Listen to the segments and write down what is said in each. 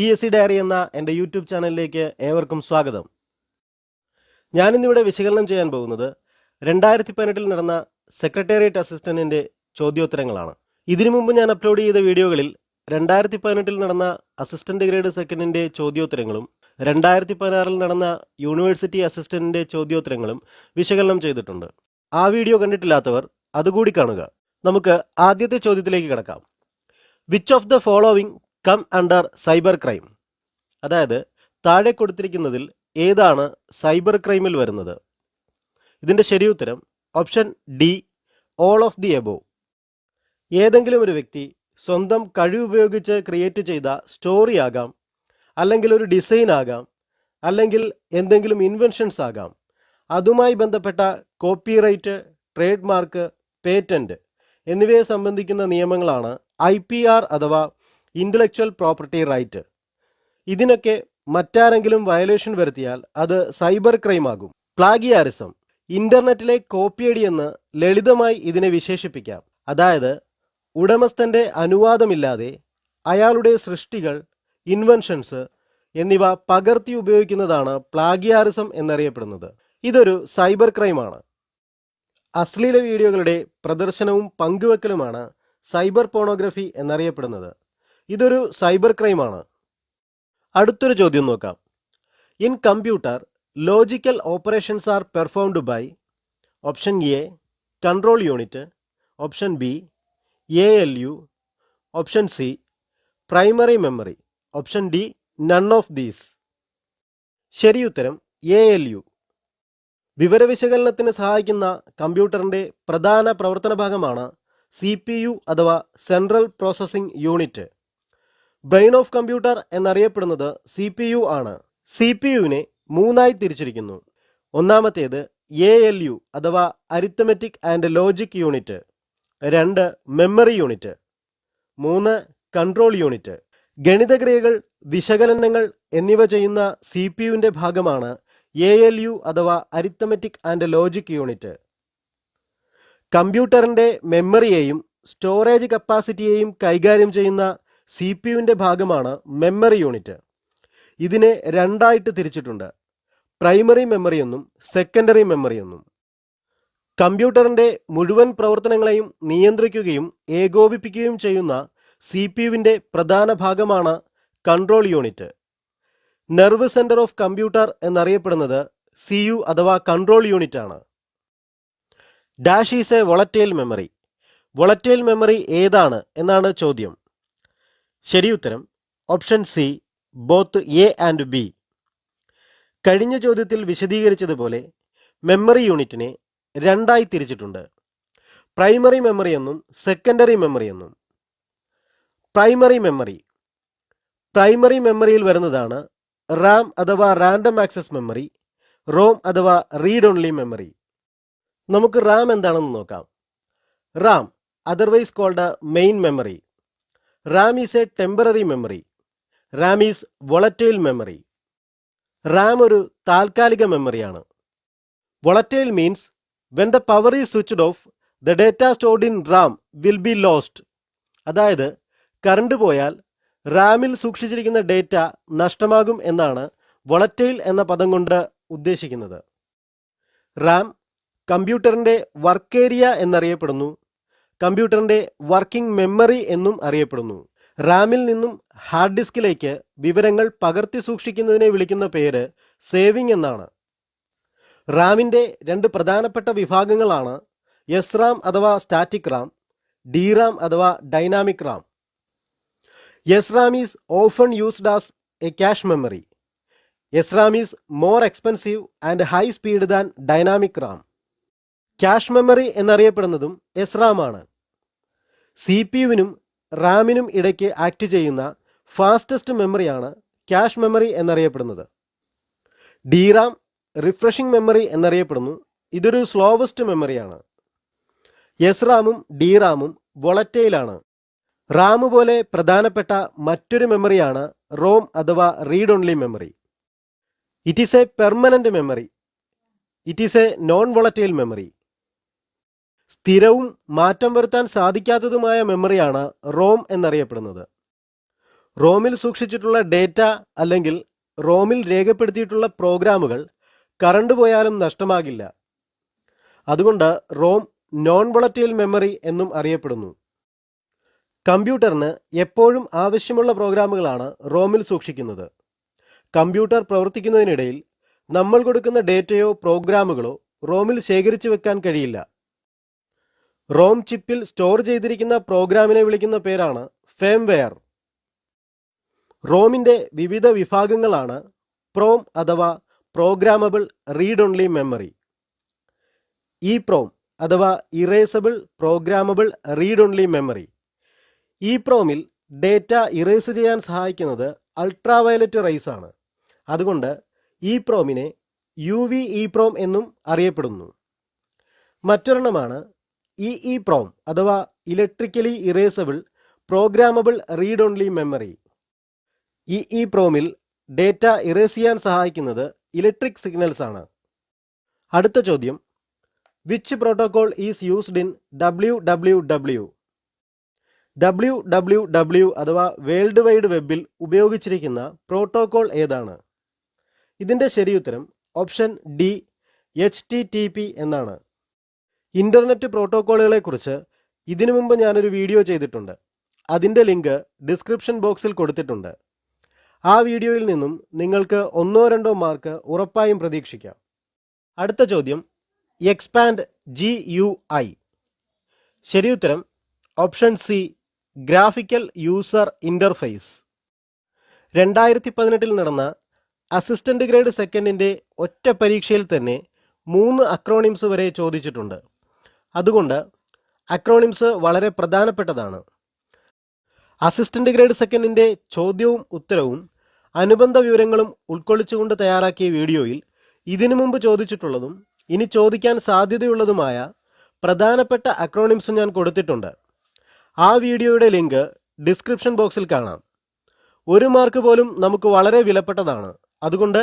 P S C diary എന്ന എന്റെ YouTube ചാനലിലേക്ക് ഏവർക്കും സ്വാഗതം. ഞാനിന്നിവിടെ വിശകലനം ചെയ്യാൻ പോകുന്നത് രണ്ടായിരത്തി പതിനെട്ടിൽ നടന്ന സെക്രട്ടേറിയറ്റ് അസിസ്റ്റന്റിന്റെ ചോദ്യോത്തരങ്ങളാണ്. ഇതിനു മുമ്പ് ഞാൻ അപ്ലോഡ് ചെയ്ത വീഡിയോകളിൽ രണ്ടായിരത്തി പതിനെട്ടിൽ നടന്ന അസിസ്റ്റന്റ് ഗ്രേഡ് സെക്കൻഡിന്റെ ചോദ്യോത്തരങ്ങളും രണ്ടായിരത്തി പതിനാറിൽ നടന്ന യൂണിവേഴ്സിറ്റി അസിസ്റ്റന്റിന്റെ ചോദ്യോത്തരങ്ങളും വിശകലനം ചെയ്തിട്ടുണ്ട്. ആ വീഡിയോ കണ്ടിട്ടില്ലാത്തവർ അതുകൂടി കാണുക. നമുക്ക് ആദ്യത്തെ ചോദ്യത്തിലേക്ക് കിടക്കാം. Which of the following come under cyber crime. അതായത് താഴെ കൊടുത്തിരിക്കുന്നതിൽ ഏതാണ് സൈബർ ക്രൈമിൽ വരുന്നത്? ഇതിന്റെ ശരിയുത്തരം option D all of the above. ഏതെങ്കിലും ഒരു വ്യക്തി സ്വന്തം കഴിവ് ഉപയോഗിച്ച് ക്രിയേറ്റ് ചെയ്ത സ്റ്റോറി ആകാം അല്ലെങ്കിൽ ഒരു ഡിസൈൻ ആകാം അല്ലെങ്കിൽ എന്തെങ്കിലും ഇൻവെൻഷൻസ് ആകാം. അതുമായി ബന്ധപ്പെട്ട കോപ്പിറൈറ്റ് ട്രേഡ് മാർക്ക് പേറ്റന്റ് എന്നിവയെ സംബന്ധിക്കുന്ന നിയമങ്ങളാണ് ഐ പി ആർ അഥവാ ഇന്റലക്ച്വൽ പ്രോപ്പർട്ടി റൈറ്റ് ഇതിനൊക്കെ മറ്റാരെങ്കിലും വയലേഷൻ വരുത്തിയാൽ അത് സൈബർ ക്രൈം ആകും. പ്ലാഗിയാരിസം ഇന്റർനെറ്റിലെ കോപ്പിയടി എന്ന് ലളിതമായി ഇതിനെ വിശേഷിപ്പിക്കാം. അതായത് ഉടമസ്ഥന്റെ അനുവാദമില്ലാതെ അയാളുടെ സൃഷ്ടികൾ ഇൻവെൻഷൻസ് എന്നിവ പകർത്തി ഉപയോഗിക്കുന്നതാണ് പ്ലാഗിയാറിസം എന്നറിയപ്പെടുന്നത്. ഇതൊരു സൈബർ ക്രൈമാണ് അശ്ലീല വീഡിയോകളുടെ പ്രദർശനവും പങ്കുവെക്കലുമാണ് സൈബർ പോണോഗ്രഫി എന്നറിയപ്പെടുന്നത്. ഇതൊരു സൈബർ ക്രൈമാണ്. അടുത്തൊരു ചോദ്യം നോക്കാം. In computer logical operations are performed by option A control unit option B A L U option C primary memory option D none of these. ശരിയുത്തരം എ എൽ യു. വിവരവിശകലനത്തിന് സഹായിക്കുന്ന കമ്പ്യൂട്ടറിന്റെ പ്രധാന പ്രവർത്തന ഭാഗമാണ് സി പി യു അഥവാ central processing unit. Brain of computer എന്നറിയപ്പെടുന്നത് C P U ആണ്. സി പി യുവിനെ മൂന്നായി തിരിച്ചിരിക്കുന്നു. ഒന്നാമത്തേത് എ എൽ യു അഥവാ അരിത്തമെറ്റിക് ആൻഡ് ലോജിക് യൂണിറ്റ്. രണ്ട് മെമ്മറി യൂണിറ്റ്. മൂന്ന് കൺട്രോൾ യൂണിറ്റ്. ഗണിതക്രിയകൾ വിശകലനങ്ങൾ എന്നിവ ചെയ്യുന്ന സി പി യുവിന്റെ ഭാഗമാണ് എ എൽ യു അഥവാ അരിത്തമെറ്റിക് ആൻഡ് ലോജിക് യൂണിറ്റ്. കമ്പ്യൂട്ടറിന്റെ മെമ്മറിയെയും സ്റ്റോറേജ് കപ്പാസിറ്റിയെയും കൈകാര്യം ചെയ്യുന്ന സി പി യുവിന്റെ ഭാഗമാണ് മെമ്മറി യൂണിറ്റ്. ഇതിനെ രണ്ടായിട്ട് തിരിച്ചിട്ടുണ്ട്. പ്രൈമറി മെമ്മറി എന്നും സെക്കൻഡറി മെമ്മറി എന്നും കമ്പ്യൂട്ടറിന്റെ മുഴുവൻ പ്രവർത്തനങ്ങളെയും നിയന്ത്രിക്കുകയും ഏകോപിപ്പിക്കുകയും ചെയ്യുന്ന സി പി യുവിന്റെ പ്രധാന ഭാഗമാണ് control unit. Nerve centre of computer എന്നറിയപ്പെടുന്നത് സി യു അഥവാ കൺട്രോൾ യൂണിറ്റ് ആണ് dash is a volatile memory. Volatile memory ഏതാണ് എന്നാണ് ചോദ്യം. ശരിയുത്തരം option C both A and B കഴിഞ്ഞ ചോദ്യത്തിൽ വിശദീകരിച്ചതുപോലെ മെമ്മറി യൂണിറ്റിനെ രണ്ടായി തിരിച്ചിട്ടുണ്ട്. പ്രൈമറി മെമ്മറി എന്നും സെക്കൻഡറി മെമ്മറി എന്നും. പ്രൈമറി മെമ്മറി പ്രൈമറി മെമ്മറിയിൽ വരുന്നതാണ് റാം അഥവാ റാൻഡം ആക്സസ് മെമ്മറി റോം അഥവാ റീഡ് ഓൺലി മെമ്മറി നമുക്ക് റാം എന്താണെന്ന് നോക്കാം. RAM otherwise called main memory RAM is a temporary memory. RAM is volatile memory. RAM ഒരു താൽക്കാലിക മെമ്മറിയാണ്. Volatile means when the power is switched off the data stored in RAM will be lost അതായത് current പോയാൽ റാമിൽ സൂക്ഷിച്ചിരിക്കുന്ന data നഷ്ടമാകും എന്നാണ് volatile എന്ന പദം കൊണ്ട് ഉദ്ദേശിക്കുന്നത്. റാം കമ്പ്യൂട്ടറിന്റെ വർക്ക് ഏരിയ എന്നറിയപ്പെടുന്നു. കമ്പ്യൂട്ടറിന്റെ വർക്കിംഗ് മെമ്മറി എന്നും അറിയപ്പെടുന്നു. റാമിൽ നിന്നും ഹാർഡ് ഡിസ്കിലേക്ക് വിവരങ്ങൾ പകർത്തി സൂക്ഷിക്കുന്നതിനെ വിളിക്കുന്ന പേര് സേവിംഗ് എന്നാണ്. റാമിന്റെ രണ്ട് പ്രധാനപ്പെട്ട വിഭാഗങ്ങളാണ് എസ് റാം അഥവാ സ്റ്റാറ്റിക് റാം ഡി റാം അഥവാ dynamic RAM. S RAM is often used as a cache memory. S RAM is more expensive and high speed than dynamic RAM. Cache memory എന്നറിയപ്പെടുന്നതും S RAM ആണ്. C P യുവിനും റാമിനും ഇടയ്ക്ക് act ചെയ്യുന്ന fastest മെമ്മറിയാണ് cache memory എന്നറിയപ്പെടുന്നത്. D RAM refreshing memory എന്നറിയപ്പെടുന്നു. ഇതൊരു slowest മെമ്മറിയാണ്. എസ് റാമും ഡി റാമും വൊളറ്റൈലാണ്. റാം പോലെ പ്രധാനപ്പെട്ട മറ്റൊരു മെമ്മറിയാണ് റോം അഥവാ read only memory. It is a permanent memory. It is a non volatile memory. സ്ഥിരവും മാറ്റം വരുത്താൻ സാധിക്കാത്തതുമായ മെമ്മറിയാണ് റോം എന്നറിയപ്പെടുന്നത്. റോമിൽ സൂക്ഷിച്ചിട്ടുള്ള ഡേറ്റ അല്ലെങ്കിൽ റോമിൽ രേഖപ്പെടുത്തിയിട്ടുള്ള പ്രോഗ്രാമുകൾ കറണ്ട് പോയാലും നഷ്ടമാകില്ല. അതുകൊണ്ട് റോം നോൺ വൊളറ്റൈൽ മെമ്മറി എന്നും അറിയപ്പെടുന്നു. കമ്പ്യൂട്ടറിന് എപ്പോഴും ആവശ്യമുള്ള പ്രോഗ്രാമുകളാണ് റോമിൽ സൂക്ഷിക്കുന്നത്. കമ്പ്യൂട്ടർ പ്രവർത്തിക്കുന്നതിനിടയിൽ നമ്മൾ കൊടുക്കുന്ന ഡേറ്റയോ പ്രോഗ്രാമുകളോ റോമിൽ ശേഖരിച്ചു വെക്കാൻ കഴിയില്ല. റോം ചിപ്പിൽ സ്റ്റോർ ചെയ്തിരിക്കുന്ന പ്രോഗ്രാമിനെ വിളിക്കുന്ന പേരാണ് ഫേംവെയർ. റോമിന്റെ വിവിധ വിഭാഗങ്ങളാണ് പ്രോം അഥവാ programmable read only memory. E PROM അഥവാ erasable programmable read only memory. E പ്രോമിൽ data erase ചെയ്യാൻ സഹായിക്കുന്നത് അൾട്രാവയലറ്റ് റൈസ് ആണ് അതുകൊണ്ട് ഇ പ്രോമിനെ യു വി ഇ പ്രോം എന്നും അറിയപ്പെടുന്നു. മറ്റൊരെണ്ണമാണ് ഇ ഇ പ്രോം അഥവാ electrically erasable programmable read only memory E E പ്രോമിൽ data erase ചെയ്യാൻ സഹായിക്കുന്നത് ഇലക്ട്രിക് സിഗ്നൽസ് ആണ്. അടുത്ത ചോദ്യം. Which protocol is used in W W W W W W അഥവാ വേൾഡ് വൈഡ് വെബിൽ ഉപയോഗിച്ചിരിക്കുന്ന പ്രോട്ടോകോൾ ഏതാണ്? ഇതിന്റെ ശരിയുത്തരം option D H T T P എന്നാണ്. ഇന്റർനെറ്റ് പ്രോട്ടോക്കോളുകളെക്കുറിച്ച് ഇതിനു മുമ്പ് ഞാനൊരു വീഡിയോ ചെയ്തിട്ടുണ്ട്. അതിന്റെ ലിങ്ക് ഡിസ്ക്രിപ്ഷൻ ബോക്സിൽ കൊടുത്തിട്ടുണ്ട്. ആ വീഡിയോയിൽ നിന്നും നിങ്ങൾക്ക് ഒന്നോ രണ്ടോ മാർക്ക് ഉറപ്പായും പ്രതീക്ഷിക്കാം. അടുത്ത ചോദ്യം എക്സ്പാൻഡ് ജി യു ഐ. ശരിയുത്തരം option C graphical user interface രണ്ടായിരത്തി പതിനെട്ടിൽ നടന്ന അസിസ്റ്റന്റ് ഗ്രേഡ് സെക്കൻഡിന്റെ ഒറ്റ പരീക്ഷയിൽ തന്നെ മൂന്ന് അക്രോണിംസ് വരെ ചോദിച്ചിട്ടുണ്ട്. അതുകൊണ്ട് അക്രോണിംസ് വളരെ പ്രധാനപ്പെട്ടതാണ്. അസിസ്റ്റന്റ് ഗ്രേഡ് സെക്കൻഡിന്റെ ചോദ്യവും ഉത്തരവും അനുബന്ധ വിവരങ്ങളും ഉൾക്കൊള്ളിച്ചുകൊണ്ട് തയ്യാറാക്കിയ വീഡിയോയിൽ ഇതിനു മുമ്പ് ചോദിച്ചിട്ടുള്ളതും ഇനി ചോദിക്കാൻ സാധ്യതയുള്ളതുമായ പ്രധാനപ്പെട്ട അക്രോണിംസ് ഞാൻ കൊടുത്തിട്ടുണ്ട്. ആ വീഡിയോയുടെ ലിങ്ക് ഡിസ്ക്രിപ്ഷൻ ബോക്സിൽ കാണാം. ഒരു മാർക്ക് പോലും നമുക്ക് വളരെ വിലപ്പെട്ടതാണ്. അതുകൊണ്ട്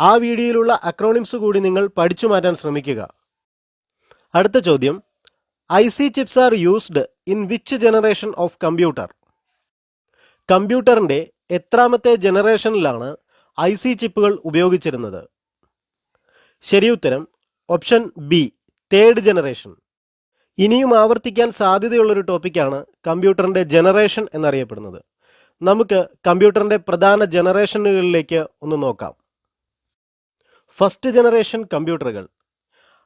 ആ വീഡിയോയിലുള്ള അക്രോണിംസ് കൂടി നിങ്ങൾ പഠിച്ചു മാറ്റാൻ ശ്രമിക്കുക. അടുത്ത ചോദ്യം. I C chips are used in which generation of computer? കമ്പ്യൂട്ടറിന്റെ എത്രാമത്തെ ജനറേഷനിലാണ് ഐ സി ചിപ്പുകൾ ഉപയോഗിച്ചിരുന്നത്? ശരിയുത്തരം ഓപ്ഷൻ ബി തേർഡ് ജനറേഷൻ. ഇനിയും ആവർത്തിക്കാൻ സാധ്യതയുള്ളൊരു ടോപ്പിക്കാണ് കമ്പ്യൂട്ടറിന്റെ ജനറേഷൻ എന്നറിയപ്പെടുന്നത്. നമുക്ക് കമ്പ്യൂട്ടറിന്റെ പ്രധാന ജനറേഷനുകളിലേക്ക് ഒന്ന് നോക്കാം. ഫസ്റ്റ് ജനറേഷൻ കമ്പ്യൂട്ടറുകൾ.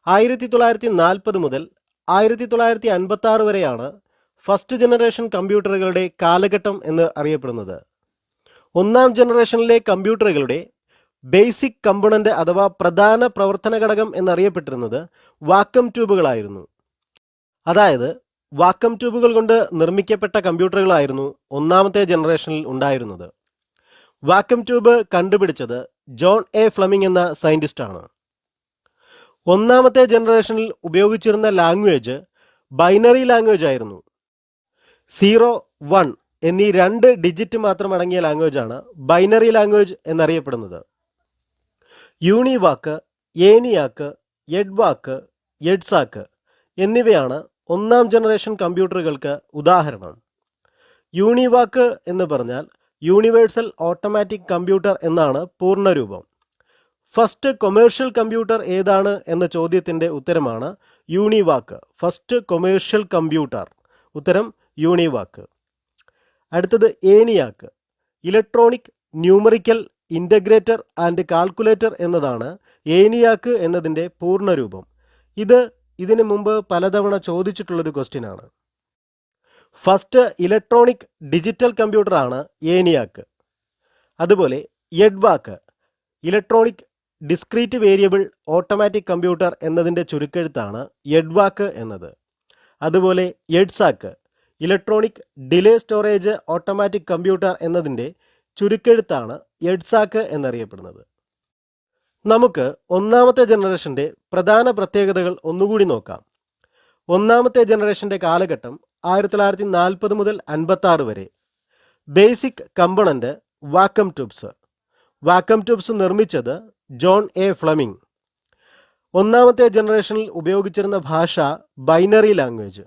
ആയിരത്തി തൊള്ളായിരത്തി നാൽപ്പത് മുതൽ ആയിരത്തി തൊള്ളായിരത്തി അൻപത്തി ആറ് വരെയാണ് ഫസ്റ്റ് ജനറേഷൻ കമ്പ്യൂട്ടറുകളുടെ കാലഘട്ടം എന്ന് അറിയപ്പെടുന്നത്. ഒന്നാം ജനറേഷനിലെ കമ്പ്യൂട്ടറുകളുടെ ബേസിക് കമ്പണന്റ് അഥവാ പ്രധാന പ്രവർത്തന ഘടകം എന്നറിയപ്പെട്ടിരുന്നത് വാക്കം ട്യൂബുകളായിരുന്നു. അതായത് വാക്കം ട്യൂബുകൾ കൊണ്ട് നിർമ്മിക്കപ്പെട്ട കമ്പ്യൂട്ടറുകളായിരുന്നു ഒന്നാമത്തെ ജനറേഷനിൽ ഉണ്ടായിരുന്നത്. വാക്കം ട്യൂബ് കണ്ടുപിടിച്ചത് ജോൺ എ ഫ്ലമിംഗ് എന്ന സയന്റിസ്റ്റാണ്. ഒന്നാമത്തെ ജനറേഷനിൽ ഉപയോഗിച്ചിരുന്ന ലാംഗ്വേജ് ബൈനറി ലാംഗ്വേജ് ആയിരുന്നു. സീറോ വൺ എന്നീ രണ്ട് ഡിജിറ്റ് മാത്രം അടങ്ങിയ ലാംഗ്വേജ് ആണ് ബൈനറി ലാംഗ്വേജ് എന്നറിയപ്പെടുന്നത്. യൂണിവാക്ക് ഏനിയാക്ക് എഡ്വാക്ക് എഡ്സാക്ക് എന്നിവയാണ് ഒന്നാം ജനറേഷൻ കമ്പ്യൂട്ടറുകൾക്ക് ഉദാഹരണം. യൂണിവാക്ക് എന്ന് പറഞ്ഞാൽ യൂണിവേഴ്സൽ ഓട്ടോമാറ്റിക് കമ്പ്യൂട്ടർ എന്നാണ് പൂർണരൂപം ഫസ്റ്റ് കൊമേഴ്ഷ്യൽ കമ്പ്യൂട്ടർ ഏതാണ് എന്ന ചോദ്യത്തിന്റെ ഉത്തരമാണ് യൂണിവാക്ക്. First commercial computer. ഉത്തരം യൂണിവാക്ക്. അടുത്തത് ENIAC. Electronic numerical integrator and calculator എന്നതാണ് ഏനിയാക്ക് എന്നതിന്റെ പൂർണരൂപം. ഇത് ഇതിനു മുമ്പ് പലതവണ ചോദിച്ചിട്ടുള്ളൊരു ക്വസ്റ്റ്യൻ ആണ് ഫസ്റ്റ് ഇലക്ട്രോണിക് ഡിജിറ്റൽ കമ്പ്യൂട്ടറാണ് ഏനിയാക്ക്. അതുപോലെ EDVAC. Electronic discrete variable automatic computer എന്നതിന്റെ ചുരുക്കെഴുത്താണ് എഡ്വാക്ക് എന്നത്. അതുപോലെ EDSAC electronic delay storage automatic computer എന്നതിന്റെ ചുരുക്കെഴുത്താണ് എഡ്സാക്ക് എന്നറിയപ്പെടുന്നത്. നമുക്ക് ഒന്നാമത്തെ ജനറേഷന്റെ പ്രധാന പ്രത്യേകതകൾ ഒന്നുകൂടി നോക്കാം. ഒന്നാമത്തെ ജനറേഷന്റെ കാലഘട്ടം ആയിരത്തി തൊള്ളായിരത്തി നാൽപ്പത് മുതൽ അൻപത്തി ആറ് വരെ. Basic component vacuum tubes. Vacuum tubes നിർമ്മിച്ചത് ജോൺ എ. ഫ്ലമിംഗ്. ഒന്നാമത്തെ ജനറേഷനിൽ ഉപയോഗിച്ചിരുന്ന ഭാഷ ബൈനറി ലാംഗ്വേജ്.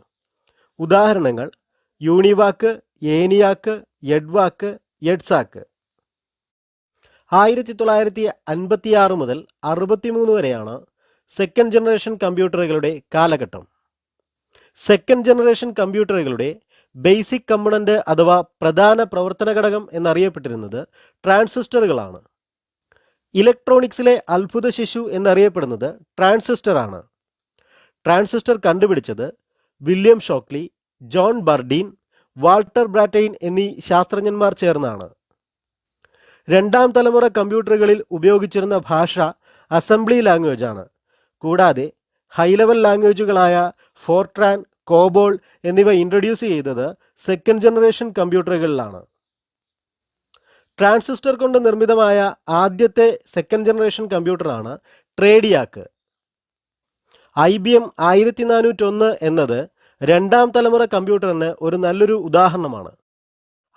ഉദാഹരണങ്ങൾ യൂണിവാക്ക് ഏനിയാക്ക് എഡ്വാക്ക് എഡ്സാക്ക്. ആയിരത്തി തൊള്ളായിരത്തി അൻപത്തിയാറ് മുതൽ അറുപത്തിമൂന്ന് വരെയാണ് സെക്കൻഡ് ജനറേഷൻ കമ്പ്യൂട്ടറുകളുടെ കാലഘട്ടം. സെക്കൻഡ് ജനറേഷൻ കമ്പ്യൂട്ടറുകളുടെ ബേസിക് കമ്പണന്റ് അഥവാ പ്രധാന പ്രവർത്തന ഘടകം എന്നറിയപ്പെട്ടിരുന്നത് ട്രാൻസിസ്റ്ററുകളാണ് ഇലക്ട്രോണിക്സിലെ അത്ഭുത ശിശു എന്നറിയപ്പെടുന്നത് ട്രാൻസിസ്റ്റർ ആണ്. ട്രാൻസിസ്റ്റർ കണ്ടുപിടിച്ചത് William Shockley John Bardeen Walter Brattain എന്നീ ശാസ്ത്രജ്ഞന്മാർ ചേർന്നാണ്. രണ്ടാം തലമുറ കമ്പ്യൂട്ടറുകളിൽ ഉപയോഗിച്ചിരുന്ന ഭാഷ അസംബ്ലി ലാംഗ്വേജ് ആണ്. കൂടാതെ ഹൈ ലെവൽ ലാംഗ്വേജുകളായ ഫോർട്രാൻ കോബോൾ എന്നിവ ഇൻട്രൊഡ്യൂസ് ചെയ്തത് സെക്കൻഡ് ജനറേഷൻ കമ്പ്യൂട്ടറുകളിലാണ്. ട്രാൻസിസ്റ്റർ കൊണ്ട് നിർമ്മിതമായ ആദ്യത്തെ സെക്കൻഡ് ജനറേഷൻ കമ്പ്യൂട്ടറാണ് ട്രേഡിയാക്ക്. ഐ ബി എം ആയിരത്തി നാനൂറ്റൊന്ന് എന്നത് രണ്ടാം തലമുറ കമ്പ്യൂട്ടറിന് ഒരു നല്ലൊരു ഉദാഹരണമാണ്.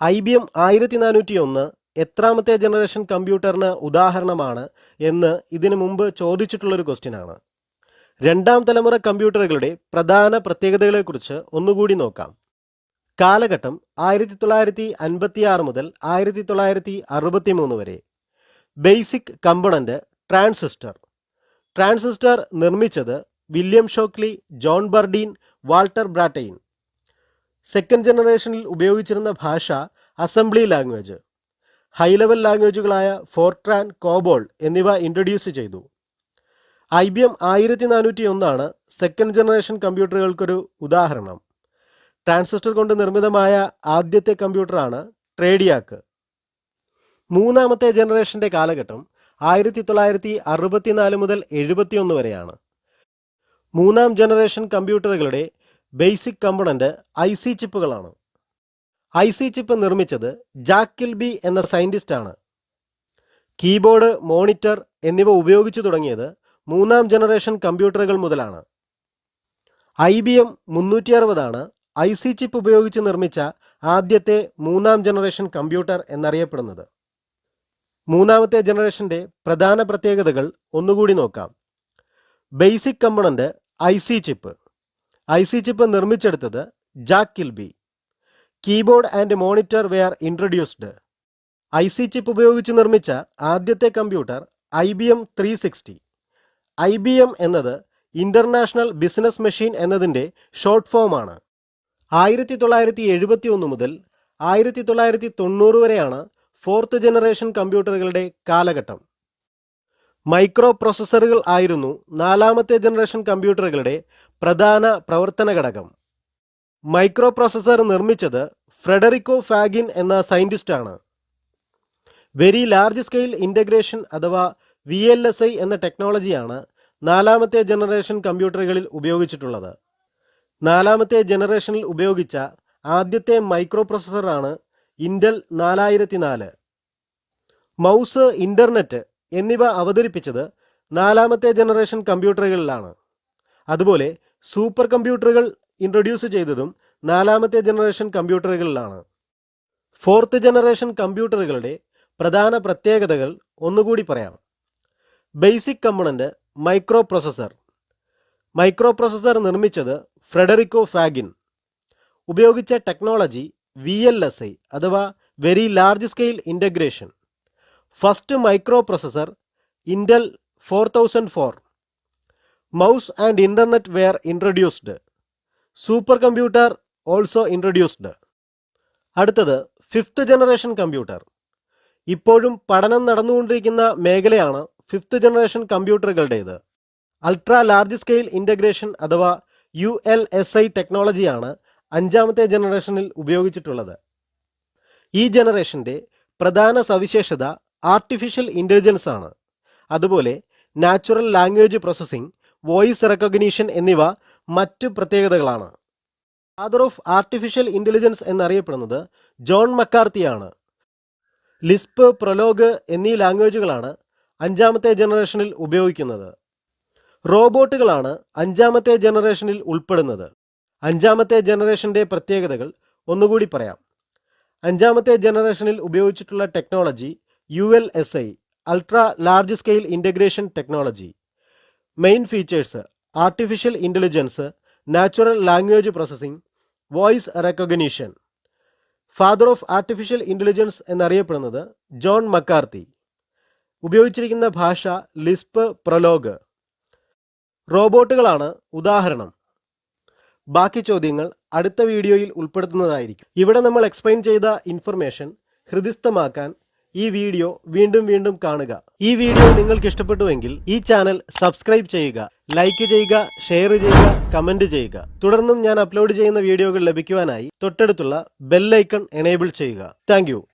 ഐ ബി എം ആയിരത്തി നാനൂറ്റി ഒന്ന് എത്രാമത്തെ ജനറേഷൻ കമ്പ്യൂട്ടറിന് ഉദാഹരണമാണ് എന്ന് ഇതിനു മുമ്പ് ചോദിച്ചിട്ടുള്ളൊരു ക്വസ്റ്റ്യനാണ് രണ്ടാം തലമുറ കമ്പ്യൂട്ടറുകളുടെ പ്രധാന പ്രത്യേകതകളെക്കുറിച്ച് ഒന്നുകൂടി നോക്കാം. കാലഘട്ടം ആയിരത്തി തൊള്ളായിരത്തി അൻപത്തി ആറ് മുതൽ ആയിരത്തി തൊള്ളായിരത്തി അറുപത്തി മൂന്ന് വരെ. Basic component transistor. ട്രാൻസിസ്റ്റർ നിർമ്മിച്ചത് William Shockley John Bardeen Walter Brattain second ജനറേഷനിൽ ഉപയോഗിച്ചിരുന്ന ഭാഷ അസംബ്ലി ലാംഗ്വേജ്. ഹൈ ലെവൽ ലാംഗ്വേജുകളായ ഫോർട്രാൻ കോബോൾ എന്നിവ ഇൻട്രൊഡ്യൂസ് ചെയ്തു. ഐ ബി എം ആയിരത്തി നാനൂറ്റി ഒന്നാണ് സെക്കൻഡ് ജനറേഷൻ കമ്പ്യൂട്ടറുകൾക്കൊരു ഉദാഹരണം. ട്രാൻസിസ്റ്റർ കൊണ്ട് നിർമ്മിതമായ ആദ്യത്തെ കമ്പ്യൂട്ടറാണ് ട്രേഡിയാക്ക്. മൂന്നാമത്തെ ജനറേഷന്റെ കാലഘട്ടം ആയിരത്തി തൊള്ളായിരത്തി അറുപത്തിനാല് മുതൽ എഴുപത്തിയൊന്ന് വരെയാണ്. മൂന്നാം ജനറേഷൻ കമ്പ്യൂട്ടറുകളുടെ ബേസിക് കമ്പണന്റ് ഐ സി ചിപ്പുകളാണ്. ഐ സി ചിപ്പ് നിർമ്മിച്ചത് ജാക്കിൽ ബി എന്ന ആണ് കീബോർഡ് മോണിറ്റർ എന്നിവ ഉപയോഗിച്ചു തുടങ്ങിയത് മൂന്നാം ജനറേഷൻ കമ്പ്യൂട്ടറുകൾ മുതലാണ്. ഐ ബി എം മുന്നൂറ്റി അറുപതാണ് ഐ സി ചിപ്പ് ഉപയോഗിച്ച് നിർമ്മിച്ച ആദ്യത്തെ മൂന്നാം ജനറേഷൻ കമ്പ്യൂട്ടർ എന്നറിയപ്പെടുന്നത്. മൂന്നാമത്തെ ജനറേഷന്റെ പ്രധാന പ്രത്യേകതകൾ ഒന്നുകൂടി നോക്കാം. Basic component I C chip. I C chip നിർമ്മിച്ചെടുത്തത് Jack Kilby. Keyboard and monitor were introduced. I C chip ഉപയോഗിച്ച് നിർമ്മിച്ച ആദ്യത്തെ computer I B M three sixty. I B M എന്നത് ഇന്റർനാഷണൽ ബിസിനസ് മെഷീൻ എന്നതിന്റെ ഷോർട്ട് ഫോമാണ്. ആയിരത്തി തൊള്ളായിരത്തി എഴുപത്തി ഒന്ന് മുതൽ ആയിരത്തി തൊള്ളായിരത്തി തൊണ്ണൂറ് വരെയാണ് ഫോർത്ത് ജനറേഷൻ കമ്പ്യൂട്ടറുകളുടെ കാലഘട്ടം. മൈക്രോ പ്രോസസ്സറുകൾ ആയിരുന്നു നാലാമത്തെ ജനറേഷൻ കമ്പ്യൂട്ടറുകളുടെ പ്രധാന പ്രവർത്തന ഘടകം. മൈക്രോ പ്രോസസ്സർ നിർമ്മിച്ചത് ഫ്രെഡറിക്കോ ഫാഗിൻ എന്ന സയന്റിസ്റ്റാണ് വെരി ലാർജ് സ്കെയിൽ ഇന്റഗ്രേഷൻ അഥവാ വി എൽ എസ് ഐ എന്ന ടെക്നോളജിയാണ് നാലാമത്തെ ജനറേഷൻ കമ്പ്യൂട്ടറുകളിൽ ഉപയോഗിച്ചിട്ടുള്ളത്. നാലാമത്തെ ജനറേഷനിൽ ഉപയോഗിച്ച ആദ്യത്തെ മൈക്രോ പ്രോസസ്സറാണ് ഇൻഡൽ നാലായിരത്തി നാല് മൗസ് ഇന്റർനെറ്റ് എന്നിവ അവതരിപ്പിച്ചത് നാലാമത്തെ ജനറേഷൻ കമ്പ്യൂട്ടറുകളിലാണ്. അതുപോലെ സൂപ്പർ കമ്പ്യൂട്ടറുകൾ ഇൻട്രൊഡ്യൂസ് ചെയ്തതും നാലാമത്തെ ജനറേഷൻ കമ്പ്യൂട്ടറുകളിലാണ്. ഫോർത്ത് ജനറേഷൻ കമ്പ്യൂട്ടറുകളുടെ പ്രധാന പ്രത്യേകതകൾ ഒന്നുകൂടി പറയാം. Basic component micro processor micro processor നിർമ്മിച്ചത് ഫ്രെഡറിക്കോ ഫാഗിൻ. ഉപയോഗിച്ച technology V L S I അഥവാ very large scale integration first microprocessor Intel four thousand four. Mouse and internet were introduced. Super computer also introduced. അടുത്തത് fifth generation computer. ഇപ്പോഴും പഠനം നടന്നുകൊണ്ടിരിക്കുന്ന മേഖലയാണ് fifth generation കമ്പ്യൂട്ടറുകളുടേത്. Ultra large scale integration അഥവാ U L S I ടെക്നോളജിയാണ് അഞ്ചാമത്തെ ജനറേഷനിൽ ഉപയോഗിച്ചിട്ടുള്ളത്. ഈ ജനറേഷന്റെ പ്രധാന സവിശേഷത ആർട്ടിഫിഷ്യൽ ഇന്റലിജൻസ് ആണ് അതുപോലെ natural language processing voice recognition എന്നിവ മറ്റ് പ്രത്യേകതകളാണ്. ഫാദർ ഓഫ് ആർട്ടിഫിഷ്യൽ ഇന്റലിജൻസ് എന്നറിയപ്പെടുന്നത് ജോൺ മക്കാർത്തിയാണ്. ലിസ്പ് പ്രൊലോഗ് എന്നീ ലാംഗ്വേജുകളാണ് അഞ്ചാമത്തെ ജനറേഷനിൽ ഉപയോഗിക്കുന്നത്. റോബോട്ടുകളാണ് അഞ്ചാമത്തെ ജനറേഷനിൽ ഉൾപ്പെടുന്നത്. അഞ്ചാമത്തെ ജനറേഷന്റെ പ്രത്യേകതകൾ ഒന്നുകൂടി പറയാം. അഞ്ചാമത്തെ ജനറേഷനിൽ ഉപയോഗിച്ചിട്ടുള്ള technology U L S I ultra large scale integration technology. Main features artificial intelligence natural language processing voice recognition. Father of artificial intelligence എന്നറിയപ്പെടുന്നത് ജോൺ മക്കാർത്തി. ഉപയോഗിച്ചിരിക്കുന്ന ഭാഷ ലിസ്പ് പ്രൊലോഗ്. റോബോട്ടുകളാണ് ഉദാഹരണം. ബാക്കി ചോദ്യങ്ങൾ അടുത്ത വീഡിയോയിൽ ഉൾപ്പെടുത്തുന്നതായിരിക്കും. ഇവിടെ നമ്മൾ എക്സ്പ്ലെയിൻ ചെയ്ത ഇൻഫർമേഷൻ ഹൃദിസ്ഥമാക്കാൻ ഈ വീഡിയോ വീണ്ടും വീണ്ടും കാണുക. ഈ വീഡിയോ നിങ്ങൾക്ക് ഇഷ്ടപ്പെട്ടുവെങ്കിൽ ഈ ചാനൽ സബ്സ്ക്രൈബ് ചെയ്യുക ലൈക്ക് ചെയ്യുക ഷെയർ ചെയ്യുക കമന്റ് ചെയ്യുക. തുടർന്നും ഞാൻ അപ്ലോഡ് ചെയ്യുന്ന വീഡിയോകൾ ലഭിക്കുവാനായി തൊട്ടടുത്തുള്ള ബെല്ലൈക്കൺ എനേബിൾ ചെയ്യുക. താങ്ക്